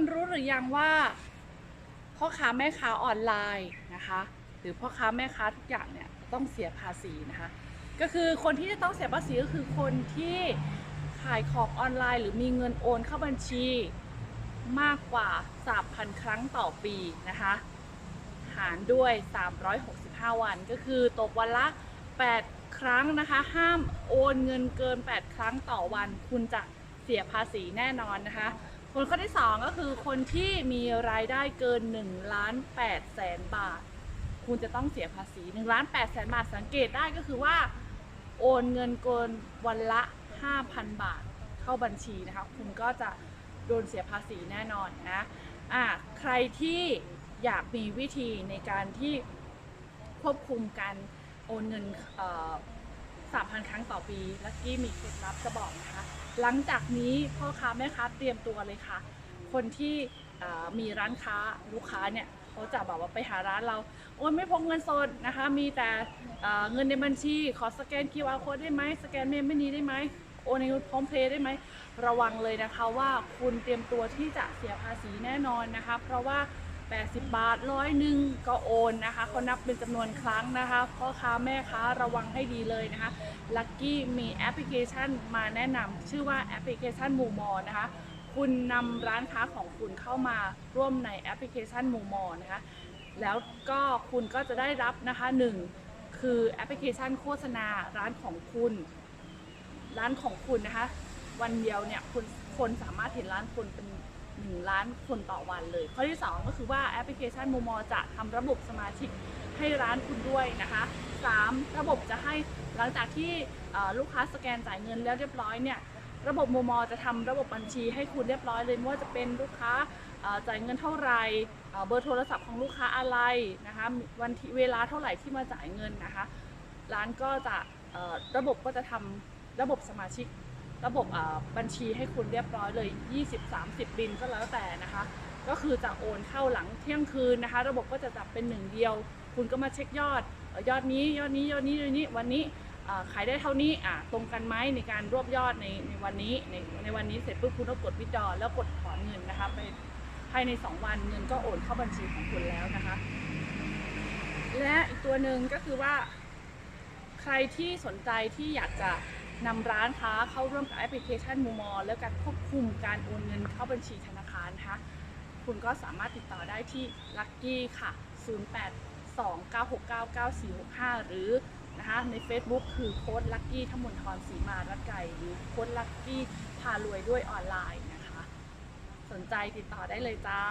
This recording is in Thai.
คุณรู้หรือยังว่าพ่อค้าแม่ค้าออนไลน์นะคะ หรือพ่อค้าแม่ค้าทุกอย่างเนี่ยต้องเสียภาษีนะคะ ก็คือคนที่จะต้องเสียภาษีก็คือคนที่ขายของออนไลน์ หรือมีเงินโอนเข้าบัญชีมากกว่า 3,000 ครั้งต่อปีนะคะ หารด้วย 365 วันก็คือตกวันละ 8 ครั้งนะคะ ห้ามโอนเงินเกิน 8 ครั้งต่อวัน คุณจะเสียภาษีแน่นอนนะคะ คนข้อที่ 2 ก็คือคนที่มีรายได้เกิน1ล้าน8แสนบาท คุณจะต้องเสียภาษี1ล้าน8แสนบาทสังเกตได้ก็คือว่า โอนเงินเกินวันละ 5,000 บาทเข้าบัญชีนะคะคุณก็จะโดนเสียภาษีแน่นอนนะอะใครที่อยากมีวิธีในการที่ควบคุมการโอนเงินเอ่อ 3,000 ครั้งต่อปีลักกี้มีเคล็ดลับจะบอกนะคะ หลังจากนี้พ่อค้าแม่ค้าเตรียมตัวเลยค่ะ คนที่มีร้านค้าลูกค้าเนี่ยเขาจะแบบว่าไปหาร้านเรา โอนไม่พกเงินสดนะคะ มีแต่เเงินในบัญชี ขอสแกน QR code ได้ไหมสแกนเมมไม่นี้ได้ไหมโอนในพร้อมเพย์ได้ไหมระวังเลยนะคะว่าคุณเตรียมตัวที่จะเสียภาษีแน่นอนนะคะ เพราะว่า 80 บาทร้อยหนึ่งก็โอนนะคะเขานับเป็นจำนวนครั้งนะคะพ่อค้าแม่ค้าระวังให้ดีเลยนะคะลักกี้มีแอปพลิเคชันมาแนะนำชื่อว่าแอปพลิเคชันมูมอนะคะคุณนำร้านค้าของคุณเข้ามาร่วมในแอปพลิเคชันมูมอนะคะแล้วก็คุณก็จะได้รับนะคะหนึ่งคือแอปพลิเคชันโฆษณาร้านของคุณ ร้านของคุณนะคะ วันเดียวเนี่ยคุณคนสามารถเห็นร้านคุณเป็น หนึ่งล้านคนต่อวันเลย ข้อที่ 2 ก็คือว่าแอปพลิเคชันมูมอจะทำระบบสมาชิกให้ร้านคุณด้วยนะคะ 3. ระบบจะให้หลังจากที่ลูกค้าสแกนจ่ายเงินแล้วเรียบร้อยเนี่ยระบบมูมอจะทำระบบบัญชีให้คุณเรียบร้อยเลยไม่ว่าจะเป็นลูกค้าจ่ายเงินเท่าไหร่เบอร์โทรศัพท์ของลูกค้าอะไรนะคะวันที่เวลาเท่าไหร่ที่มาจ่ายเงินนะคะ ร้านก็จะระบบก็จะทำระบบสมาชิก ระบบบัญชีให้คุณเรียบร้อยเลย 20-30 บินก็แล้วแต่นะคะ ก็คือจะโอนเข้าหลังเที่ยงคืนนะคะ ระบบก็จะจับเป็นหนึ่งเดียว คุณก็มาเช็คยอดอยอดนี้ยอดนี้ยอดนี้ยอดนี้วันนี้ขายได้เท่านี้ตรงกันไหมในการรวบยอดในในวันนี้ในในวันนี้เสร็จปุ๊บคุณก็กดวิดดอแล้วกดถอนเงินนะคะไปภายใน 2 วันเงินก็โอนเข้าบัญชีของคุณแล้วนะคะ และอีกตัวหนึ่งก็คือว่า ใครที่สนใจที่อยากจะ นำร้านค้าเข้าร่วมกับแอปพลิเคชันมูมอและการควบคุมการโอนเงินเข้าบัญชีธนาคารนะคะคุณก็สามารถติดต่อได้ที่ Lucky ค่ะ 0829699465 หรือนะคะใน Facebook คือโค้ด Lucky ทั้งมนทรสีมารัดไก่หรือโค้ด Lucky พารวยด้วยออนไลน์นะคะ สนใจติดต่อได้เลยจ้า